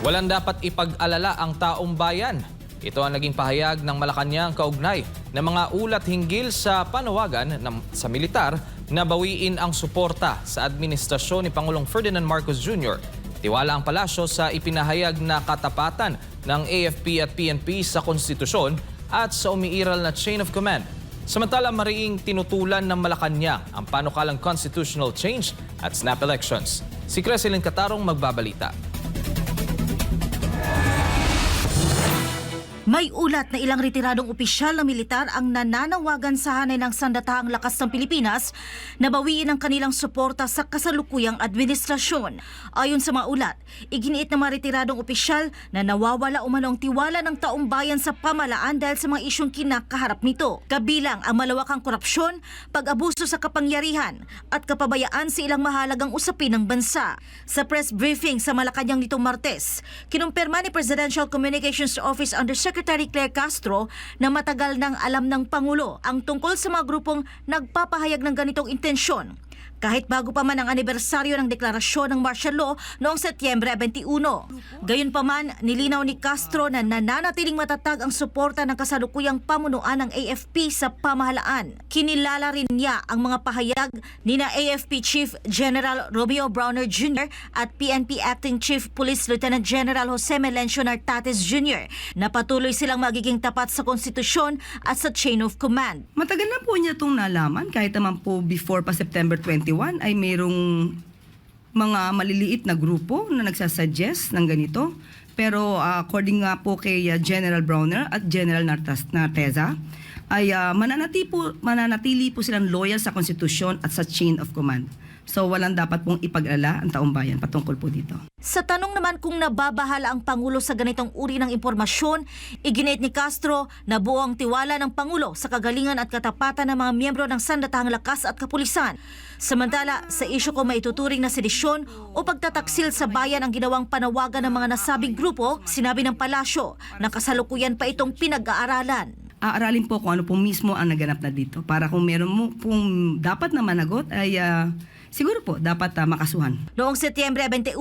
Walang dapat ipag-alala ang taong bayan. Ito ang naging pahayag ng Malacanang kaugnay ng mga ulat hinggil sa panawagan ng, sa militar na bawiin ang suporta sa administrasyon ni Pangulong Ferdinand Marcos Jr. Tiwala ang palasyo sa ipinahayag na katapatan ng AFP at PNP sa konstitusyon at sa umiiral na chain of command. Samantala, mariing tinutulan ng Malacanang ang panukalang constitutional change at snap elections. Si Creselyn Catarong magbabalita. May ulat na ilang retiradong opisyal ng militar ang nananawagan sa hanay ng sandatahang lakas ng Pilipinas na bawiin ang kanilang suporta sa kasalukuyang administrasyon. Ayon sa mga ulat, iginiit ng mga retiradong opisyal na nawawala umano ang tiwala ng taong bayan sa pamalaan dahil sa mga isyong kinakaharap nito. Kabilang ang malawakang korupsyon, pag-abuso sa kapangyarihan at kapabayaan sa ilang mahalagang usapin ng bansa. Sa press briefing sa Malacanang nitong Martes, kinumpirma ni Presidential Communications Office Undersecretary Claire Castro na matagal nang alam ng Pangulo ang tungkol sa mga grupong nagpapahayag ng ganitong intensyon kahit bago pa man ang anibersaryo ng deklarasyon ng martial law noong Setyembre 21. Gayunpaman, nilinaw ni Castro na nananatiling matatag ang suporta ng kasalukuyang pamunuan ng AFP sa pamahalaan. Kinilala rin niya ang mga pahayag ni na AFP Chief General Romeo Browner Jr. at PNP Acting Chief Police Lieutenant General Jose Melencio Nartates Jr. na patuloy silang magiging tapat sa konstitusyon at sa chain of command. Matagal na po niya itong nalaman kahit naman po before pa September 21 ay mayroong mga maliliit na grupo na nagsasuggest ng ganito. Pero ah, according nga po kay ah, General Browner at General Nartas, Narteza, ay ah, mananati po, mananatili po silang loyal sa konstitusyon at sa chain of command. So walang dapat pong ipag-alala ang taong bayan patungkol po dito. Sa tanong naman kung nababahala ang Pangulo sa ganitong uri ng impormasyon, iginit ni Castro na buo ang tiwala ng Pangulo sa kagalingan at katapatan ng mga miyembro ng Sandatahang Lakas at Kapulisan. Samantala, sa isyu ko maituturing na sedisyon o pagtataksil sa bayan ang ginawang panawagan ng mga nasabing grupo, sinabi ng palasyo na kasalukuyan pa itong pinag-aaralan. Aaralin po kung ano po mismo ang naganap na dito para kung meron mo pong dapat na managot ay ah, siguro po dapat ah, makasuhan. Noong Setyembre 21,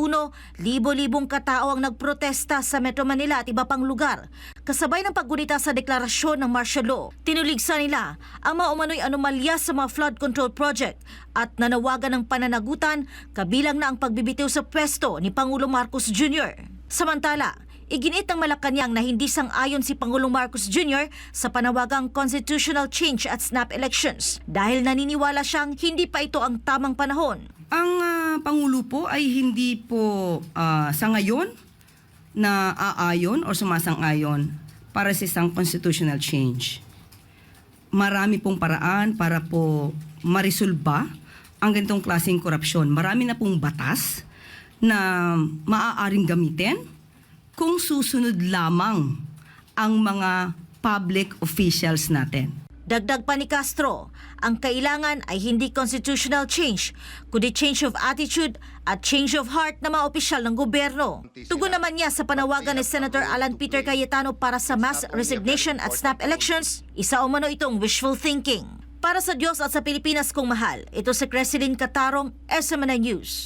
libo-libong katao ang nagprotesta sa Metro Manila at iba pang lugar. Kasabay ng paggunita sa deklarasyon ng martial law, tinuligsa nila ang mga umano'y anomalya sa mga flood control project at nanawagan ng pananagutan kabilang na ang pagbibitiw sa pwesto ni Pangulo Marcos Jr. Samantala, Iginiit ng Malacanang na hindi sang-ayon si Pangulong Marcos Jr. sa panawagang constitutional change at snap elections dahil naniniwala siyang hindi pa ito ang tamang panahon. Ang ah, Pangulo po ay hindi po ah, sa ngayon na aayon o sumasang-ayon para sa isang constitutional change. Marami pong paraan para po marisolba ang ganitong klaseng korupsyon. Marami na pong batas na maaaring gamitin kung susunod lamang ang mga public officials natin. Dagdag pa ni Castro, ang kailangan ay hindi constitutional change, kundi change of attitude at change of heart ng mga opisyal ng gobyerno. Tugon naman niya sa panawagan ni Senator Alan Peter Cayetano para sa mass resignation at snap elections, isa umano itong wishful thinking. Para sa Diyos at sa Pilipinas kong mahal, ito si Creselyn Catarong, SMNA News.